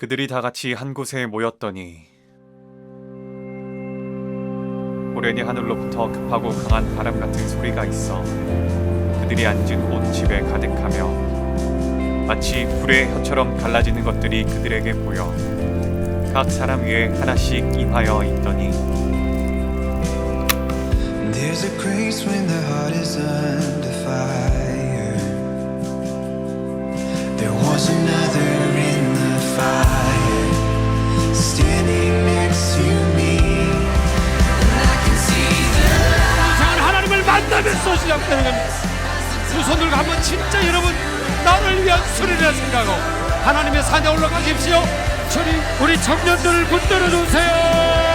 그들이 다 같이 한 곳에 모였더니 고래니 하늘로부터 급하고 강한 바람 같은 소리가 있어 그들이 앉은 온 집에 가득하며 마치 불의 혀처럼 갈라지는 것들이 그들에게 보여 각 사람 위에 하나씩 임하여 있더니 There's a grace when the heart is under fire. 만나면서 시작되는 겁니다. 두 손들고 한번 진짜 여러분 나를 위한 소리를 생각하고 하나님의 산에 올라가십시오. 주님 우리 청년들을 붙들어 주세요.